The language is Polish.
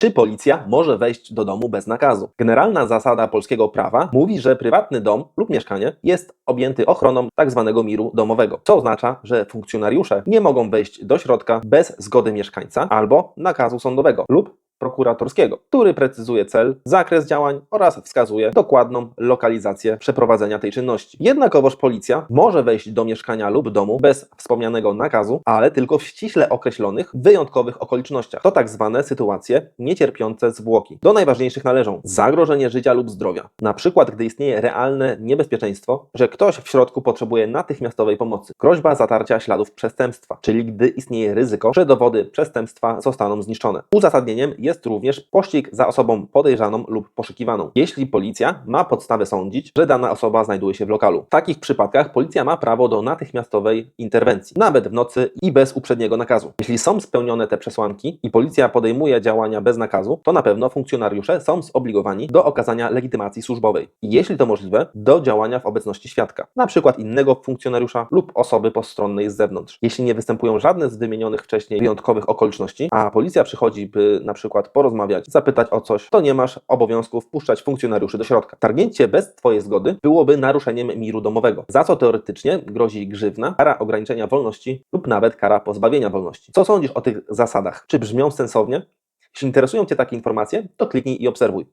Czy policja może wejść do domu bez nakazu? Generalna zasada polskiego prawa mówi, że prywatny dom lub mieszkanie jest objęty ochroną tzw. miru domowego, co oznacza, że funkcjonariusze nie mogą wejść do środka bez zgody mieszkańca albo nakazu sądowego lub prokuratorskiego, który precyzuje cel, zakres działań oraz wskazuje dokładną lokalizację przeprowadzenia tej czynności. Jednakowoż policja może wejść do mieszkania lub domu bez wspomnianego nakazu, ale tylko w ściśle określonych, wyjątkowych okolicznościach. To tak zwane sytuacje niecierpiące zwłoki. Do najważniejszych należą zagrożenie życia lub zdrowia, na przykład gdy istnieje realne niebezpieczeństwo, że ktoś w środku potrzebuje natychmiastowej pomocy, groźba zatarcia śladów przestępstwa, czyli gdy istnieje ryzyko, że dowody przestępstwa zostaną zniszczone. Uzasadnieniem jest również pościg za osobą podejrzaną lub poszukiwaną, jeśli policja ma podstawę sądzić, że dana osoba znajduje się w lokalu. W takich przypadkach policja ma prawo do natychmiastowej interwencji, nawet w nocy i bez uprzedniego nakazu. Jeśli są spełnione te przesłanki i policja podejmuje działania bez nakazu, to na pewno funkcjonariusze są zobligowani do okazania legitymacji służbowej i jeśli to możliwe, do działania w obecności świadka, przykład innego funkcjonariusza lub osoby postronnej z zewnątrz. Jeśli nie występują żadne z wymienionych wcześniej wyjątkowych okoliczności, a policja przychodzi, by na przykład porozmawiać, zapytać o coś, to nie masz obowiązku wpuszczać funkcjonariuszy do środka. Targnięcie bez Twojej zgody byłoby naruszeniem miru domowego, za co teoretycznie grozi grzywna, kara ograniczenia wolności lub nawet kara pozbawienia wolności. Co sądzisz o tych zasadach? Czy brzmią sensownie? Jeśli interesują Cię takie informacje, to kliknij i obserwuj.